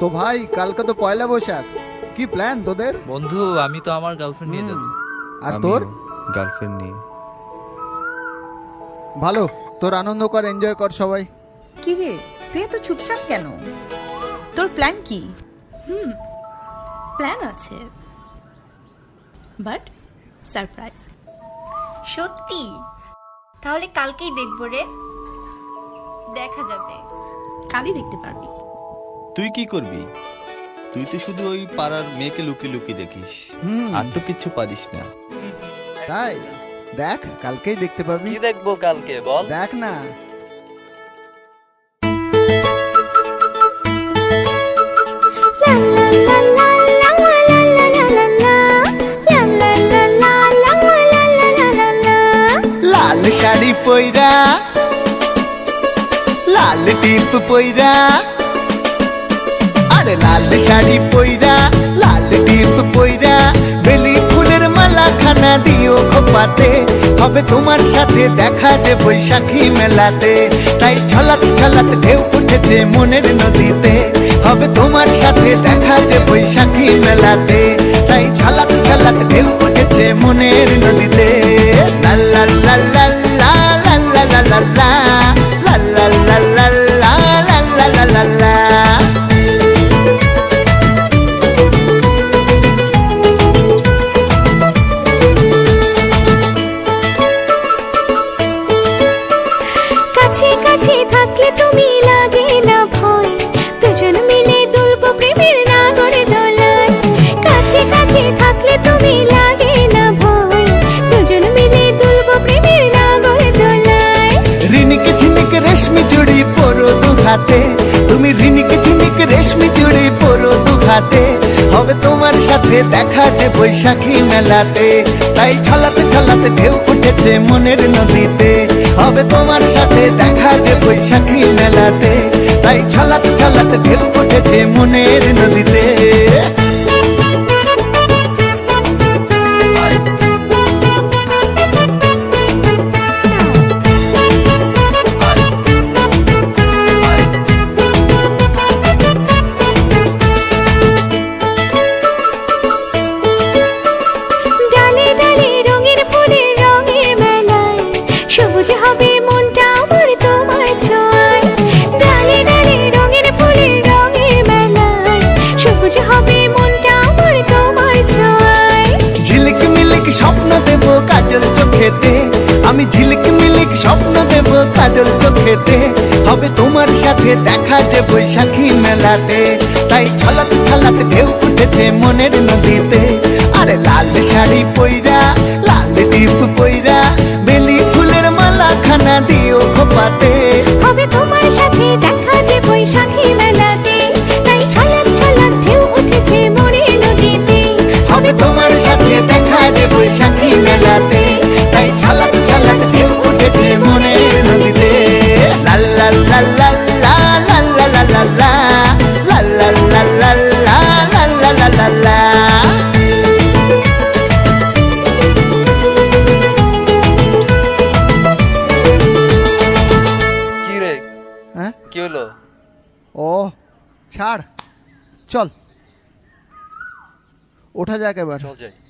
তো ভাই কালকে তো পয়লা বৈশাখ। কি প্ল্যান তোদের? বন্ধু আমি তো আমার গার্লফ্রেন্ড নিয়ে যাচ্ছি। আর তোর? গার্লফ্রেন্ড নিয়ে। ভালো তোর আনন্দ কর এনজয় কর সবাই। কি রে তুই এত চুপচাপ কেন? তোর প্ল্যান কি? হুম প্ল্যান আছে। বাট সারপ্রাইজ সত্যি? তাহলে কালকেই দেখব রে। দেখা যাবে। কালই দেখতে পারবি। তুই কি করবি? তুই তো শুধু ওই পাড়ার মেয়েকে লুকি লুকি দেখিস। হুম। আর তো কিচ্ছু পারিস না। তাই? দেখ কালকেই দেখতে পাবি। কি দেখব কালকে বল? দেখ না। লাল শাড়ি পইরা লাল টিপ পইরা আরে লাল শাড়ি পইরা লাল টিপ পইরা বেলি ফুলের মালা খানা দিও খোপাতে হবে তোমার সাথে দেখা যে বৈশাখী মেলাতে তাই ছলাত ছলাত ঢেউ উঠেছে মনের নদীতে হবে তোমার সাথে দেখা যে বৈশাখী মেলাতে তাই ছলাত ছলাত ঢেউ উঠেছে মনের নদীতে লা লা লা লা লা লা লা লা লা লা লা হাতে হবে তোমার সাথে দেখা যে বৈশাখী মেলাতে। তাই ছলাতে ছলাতে ঢেউ উঠেছে মনের নদীতে। হবে তোমার সাথে দেখা যে বৈশাখী মেলাতে। তাই ছলাতে ছলাতে ঢেউ উঠেছে মনের নদীতে। স্বপ্ন দেব কাজল চোখেতে। হবে তোমার সাথে দেখা যে বৈশাখী মেলাতে। তাই ছলাতে ছলাতে ঢেউ উঠেছে মনের নদীতে। আরে লাল শাড়ি পইরা, লাল টিপ পইরা, বেলি ফুলের মালা খানা দিও খোপাতে। চল। ওঠা যাক এবার। চল যাই।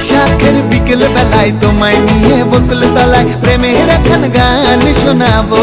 বৈশাখের বিকেল বেলায় তোমায় নিয়ে বকুল তলায় প্রেমের এখন গান শোনাবো।